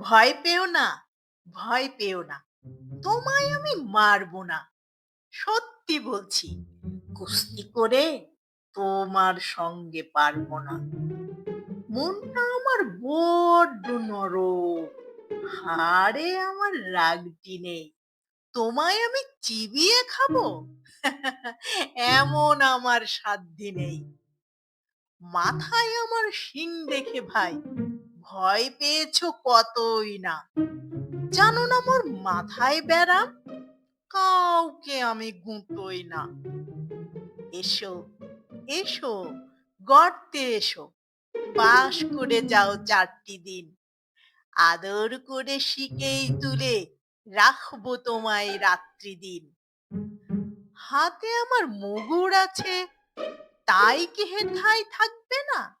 ভয় পেও না, ভয় পেও না। তোমায় আমি মারবো না। সত্যি বলছি, কুস্তি করে তোমার সঙ্গে পারব না। মনটা আমার বড্ড নরম, হাড়ে আমার রাগটি নেই। তোমায় আমি চিবিয়ে খাব? এমন আমার সাধ্যি নেই। মাথায় আমার শিং দেখে ভাই ভয় পেয়েছ কতই না? জানো না মোর মাথায় বেড়াম কাউকে আমি গুঁতোই না। এসো এসো, গর্তে এসো, বাস করে যাও চারটি দিন। আদর করে শিকেই তুলে রাখব তোমায় রাত্রি দিন। হাতে আমার মুগুর আছে, তাই কি হেথায় থাকবে না?